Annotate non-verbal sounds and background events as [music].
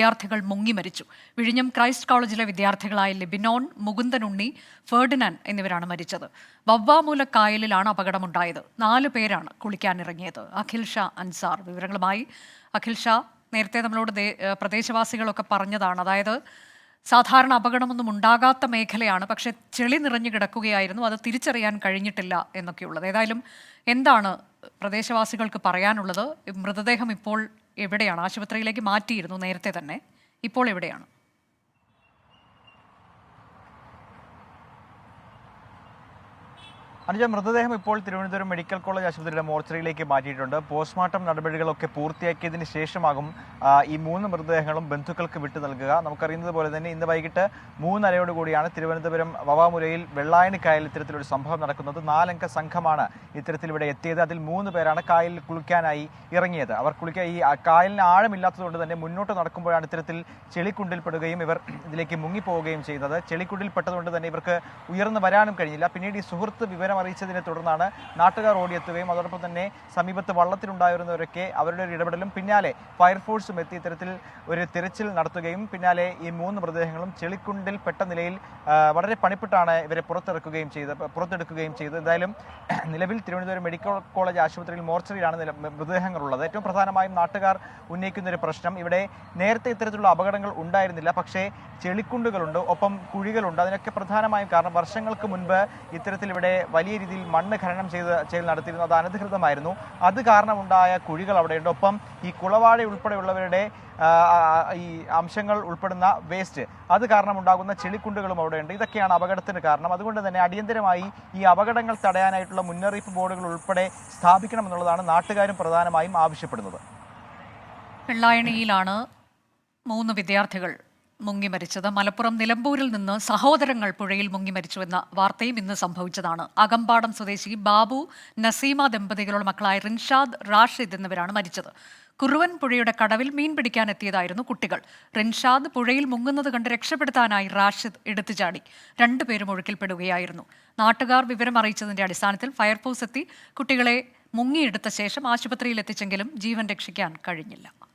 വിദ്യാർത്ഥികൾ മുങ്ങി മരിച്ചു. വിഴിഞ്ഞം ക്രൈസ്റ്റ് കോളേജിലെ വിദ്യാർത്ഥികളായ ലിബിനോൺ മുകുന്ദനുണ്ണി ഫേർഡിനാൻ എന്നിവരാണ് മരിച്ചത്. വവ്വാമൂല കായലിലാണ് അപകടമുണ്ടായത്. നാല് പേരാണ് കുളിക്കാനിറങ്ങിയത്. അഖിൽ ഷാ അൻസാർ വിവരങ്ങളുമായി. അഖിൽ ഷാ നേരത്തെ നമ്മളോട് പ്രദേശവാസികളൊക്കെ പറഞ്ഞതാണ്. അതായത് സാധാരണ അപകടമൊന്നും ഉണ്ടാകാത്ത മേഖലയാണ് പക്ഷെ ചെളി നിറഞ്ഞു കിടക്കുകയായിരുന്നു. അത് തിരിച്ചറിയാൻ കഴിഞ്ഞിട്ടില്ല എന്നൊക്കെയുള്ളത്. ഏതായാലും എന്താണ് പ്രദേശവാസികൾക്ക് പറയാനുള്ളത്? മൃതദേഹം ഇപ്പോൾ എവിടെയാണ്? ആശുപത്രിയിലേക്ക് മാറ്റിയിരുന്നു നേരത്തെ തന്നെ. ഇപ്പോൾ എവിടെയാണ്? അനുജ മൃതദേഹം ഇപ്പോൾ തിരുവനന്തപുരം മെഡിക്കൽ കോളേജ് ആശുപത്രിയുടെ മോർച്ചറിയിലേക്ക് മാറ്റിയിട്ടുണ്ട്. പോസ്റ്റ്മോർട്ടം നടപടികളൊക്കെ പൂർത്തിയാക്കിയതിന് ശേഷമാകും ഈ മൂന്ന് മൃതദേഹങ്ങളും ബന്ധുക്കൾക്ക് വിട്ടു നൽകുക. നമുക്കറിയുന്നത് പോലെ തന്നെ ഇന്ന് വൈകിട്ട് മൂന്നരയോട് കൂടിയാണ് തിരുവനന്തപുരം വവാമുരയിൽ വെള്ളായണി വെള്ളായണിക്കായൽ ഇത്തരത്തിലൊരു സംഭവം നടക്കുന്നത്. നാലംഗ സംഘമാണ് ഇത്തരത്തിൽ ഇവിടെ എത്തിയത്. അതിൽ മൂന്ന് പേരാണ് കായലിൽ കുളിക്കാനായി ഇറങ്ങിയത്. അവർ കുളിക്കാൻ ഈ കായലിന് ആഴമില്ലാത്തതുകൊണ്ട് തന്നെ മുന്നോട്ട് നടക്കുമ്പോഴാണ് ഇത്തരത്തിൽ ചെളിക്കുണ്ടിൽപ്പെടുകയും ഇവർ ഇതിലേക്ക് മുങ്ങിപ്പോവുകയും ചെയ്യുന്നത് ചെളിക്കുണ്ടിൽപ്പെട്ടതുകൊണ്ട് തന്നെ ഇവർക്ക് ഉയർന്നു വരാനും കഴിഞ്ഞില്ല. പിന്നീട് ഈ സുഹൃത്ത് വിവരം അറിയിച്ചതിനെ തുടർന്നാണ് നാട്ടുകാർ ഓടിയെത്തുകയും അതോടൊപ്പം തന്നെ സമീപത്ത് വള്ളത്തിലുണ്ടായിരുന്നവരൊക്കെ അവരുടെ ഒരു ഇടപെടലും പിന്നാലെ ഫയർഫോഴ്സും എത്തി ഇത്തരത്തിൽ ഒരു തിരച്ചിൽ നടത്തുകയും പിന്നാലെ ഈ മൂന്ന് മൃതദേഹങ്ങളും ചെളിക്കുണ്ടിൽ പെട്ട നിലയിൽ വളരെ പണിപ്പെട്ടാണ് ഇവരെ പുറത്തിറക്കുകയും ചെയ്ത് പുറത്തെടുക്കുകയും ചെയ്തത്. എന്തായാലും [clears throat] നിലവിൽ തിരുവനന്തപുരം മെഡിക്കൽ കോളേജ് ആശുപത്രിയിൽ മോർച്ചറിയിലാണ് മൃതദേഹങ്ങളുള്ളത്. ഏറ്റവും പ്രധാനമായും നാട്ടുകാർ ഉന്നയിക്കുന്ന ഒരു പ്രശ്നം ഇവിടെ നേരത്തെ ഇത്തരത്തിലുള്ള അപകടങ്ങൾ ഉണ്ടായിരുന്നില്ല പക്ഷേ ചെളിക്കുണ്ടുകളുണ്ട് ഒപ്പം കുഴികളുണ്ട്. അതിനൊക്കെ പ്രധാനമായും കാരണം വർഷങ്ങൾക്ക് മുൻപ് ഇത്തരത്തിൽ ഇവിടെ വലിയ രീതിയിൽ മണ്ണ് ഖനനം ചെയ്ത് ചെയ്ത് നടത്തിയിരുന്നു. അത് അനധികൃതമായിരുന്നു. അത് കാരണമുണ്ടായ കുഴികൾ അവിടെയുണ്ട്. ഒപ്പം ഈ കുളവാഴ ഉൾപ്പെടെയുള്ളവരുടെ ഈ അംശങ്ങൾ ഉൾപ്പെടുന്ന വേസ്റ്റ് അത് കാരണമുണ്ടാകുന്ന ചെളിക്കുണ്ടുകളും അവിടെയുണ്ട്. ഇതൊക്കെയാണ് അപകടത്തിന് കാരണം. അതുകൊണ്ട് തന്നെ അടിയന്തരമായി ഈ അപകടങ്ങൾ തടയാനായിട്ടുള്ള മുന്നറിയിപ്പ് ബോർഡുകൾ ഉൾപ്പെടെ സ്ഥാപിക്കണമെന്നുള്ളതാണ് നാട്ടുകാരും പ്രധാനമായും ആവശ്യപ്പെടുന്നത്. വെള്ളായണിയിലാണ് മൂന്ന് വിദ്യാർത്ഥികൾ മുങ്ങി മരിച്ചത്. മലപ്പുറം നിലമ്പൂരിൽ നിന്ന് സഹോദരങ്ങൾ പുഴയിൽ മുങ്ങി മരിച്ചുവെന്ന വാർത്തയും ഇന്ന് സംഭവിച്ചതാണ്. അകമ്പാടം സ്വദേശി ബാബു നസീമ ദമ്പതികളുടെ മക്കളായ റിൻഷാദ് റാഷിദ് എന്നിവരാണ് മരിച്ചത്. കുറുവൻ പുഴയുടെ കടവിൽ മീൻ പിടിക്കാനെത്തിയതായിരുന്നു കുട്ടികൾ. റിൻഷാദ് പുഴയിൽ മുങ്ങുന്നത് കണ്ട് രക്ഷപ്പെടുത്താനായി റാഷിദ് എടുത്തു ചാടി. രണ്ടുപേരും ഒഴുക്കിൽപ്പെടുകയായിരുന്നു. നാട്ടുകാർ വിവരം അറിയിച്ചതിന്റെ അടിസ്ഥാനത്തിൽ ഫയർഫോഴ്സ് എത്തി കുട്ടികളെ മുങ്ങിയെടുത്ത ശേഷം ആശുപത്രിയിൽ എത്തിച്ചെങ്കിലും ജീവൻ രക്ഷിക്കാൻ കഴിഞ്ഞില്ല.